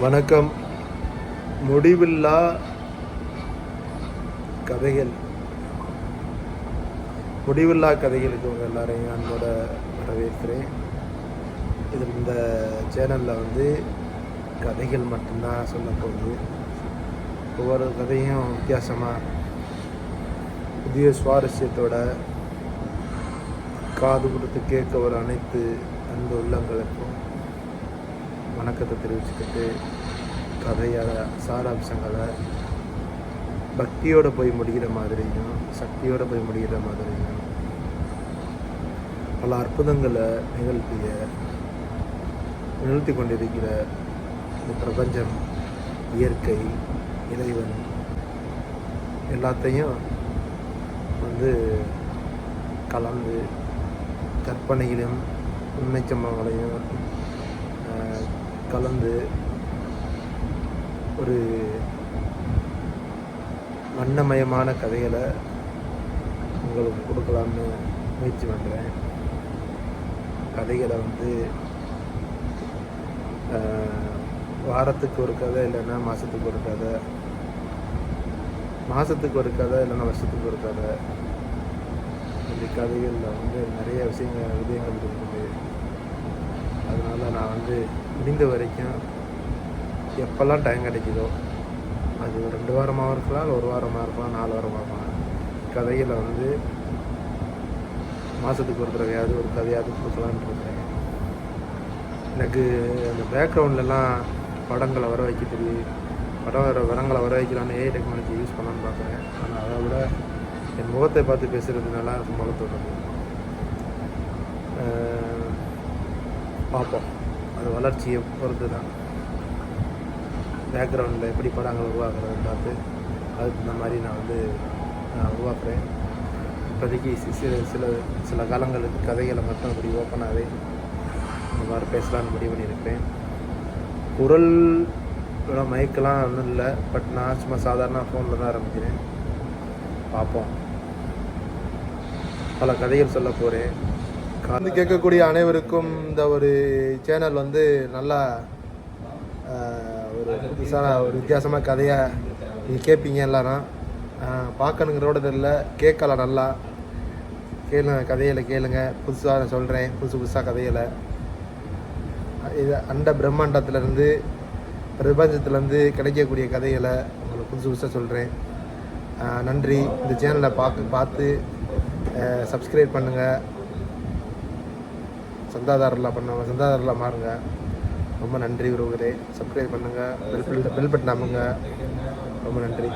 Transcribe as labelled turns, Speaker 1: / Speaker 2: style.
Speaker 1: வணக்கம். முடிவில்லா கதைகள். முடிவில்லா கதைகளுக்கு உங்கள் எல்லாரையும் அன்போட வரவேற்கிறேன். இது இந்த சேனலில் வந்து கதைகள் மட்டும்தான் சொல்லப்போகுது ஒவ்வொரு கதையும் வித்தியாசமாக புதிய சுவாரஸ்யத்தோட காது கொடுத்து கேட்க ஒரு அனைத்து அன்பு உள்ளங்களுக்கும் வணக்கத்தை தெரிவிச்சுக்கிட்டு கதையோட சாராம்சங்களை பக்தியோடு போய் முடிகிற மாதிரியும் சக்தியோட போய் முடிகிற மாதிரியும் பல அற்புதங்களை நிகழ்த்திய நிகழ்த்தி கொண்டிருக்கிற இந்த பிரபஞ்சம் இயற்கை இறைவன் எல்லாத்தையும் வந்து கலந்து கற்பனையிலும் உண்மை சம்பவங்களையும் கலந்து ஒரு வண்ணமயமான கதைகளை உங்களுக்கு கொடுக்கலாம்னு முயற்சி பண்ணுறேன் கதைகளை வந்து வாரத்துக்கு ஒரு கதை இல்லைன்னா மாதத்துக்கு ஒரு கதை. மாதத்துக்கு ஒரு கதை இல்லைன்னா வருஷத்துக்கு ஒரு கதை. இந்த கதைகளில் வந்து நிறைய விஷயங்கள் விதயங்கள் இருக்குது. அதனால் நான் வந்து முடிந்த வரைக்கும் எப்போல்லாம் டைம் கிடைக்குதோ அது ஒரு ரெண்டு வாரமாக இருக்கலாம் இல்லை ஒரு வாரமாக இருக்கலாம் நாலு வாரமாக இருக்கலாம். கதைகளை வந்து மாதத்துக்கு ஒரு தடவையாவது ஒரு கதையாவது கொடுக்கலான்ட்டு இருக்கேன். எனக்கு அந்த பேக்ரவுண்ட்லலாம் படங்களை வர வைக்க தெரியும் படம் வர வரங்களை வர வைக்கலான்னு ஏஐ டெக்னாலஜி யூஸ் பண்ணலான்னு பார்க்குறேன். ஆனால் அதை விட என் முகத்தை பார்த்து பேசுகிறதுனால ரொம்ப முகத்தை பார்ப்போம். அது வளர்ச்சியை பொறுத்து தான் பேக்ரவுண்டில் எப்படி படங்கள் உருவாக்குறது பார்த்து அதுக்கு இந்த மாதிரி நான் வந்து நான் உருவாக்குறேன். இப்போதைக்கு சில சில சில காலங்களுக்கு கதைகளை மட்டும் அப்படி ஓப்பனாகவே இந்த மாதிரி பேசலாம்னு முடிவு பண்ணியிருக்கிறேன். குரல் மைக்கெல்லாம் ஒன்றும் இல்லை பட் நான் சும்மா சாதாரண ஃபோனில் தான் ஆரம்பிக்கிறேன். பார்ப்போம். பல கதைகள் சொல்ல போகிறேன் வந்து கேட்கக்கூடிய அனைவருக்கும் இந்த ஒரு சேனல் வந்து நல்லா ஒரு புதுசான ஒரு வித்தியாசமாக கதையாக நீங்கள் கேட்பீங்க எல்லாரும். பார்க்கணுங்கிறோட தெரியல. கேட்கலாம் நல்லா. கேளுங்க கதைகளை கேளுங்க. புதுசாக நான் சொல்கிறேன் புதுசு புதுசாக கதைகளை இது அண்ட பிரம்மாண்டத்துலேருந்து பிரபஞ்சத்துலேருந்து கிடைக்கக்கூடிய கதைகளை உங்களுக்கு புதுசு புதுசாக சொல்கிறேன் நன்றி. இந்த சேனலை பார்க்க பார்த்து சப்ஸ்கிரைப் பண்ணுங்கள் சந்தாதாரர்களாக பண்ண சந்தாதாரர்களாக மாறுங்க. ரொம்ப நன்றி உறவுகளே. சப்ஸ்கிரைப் பண்ணுங்கள் பெல் பெல் பெல் பட்டன் அமுங்க. ரொம்ப நன்றி.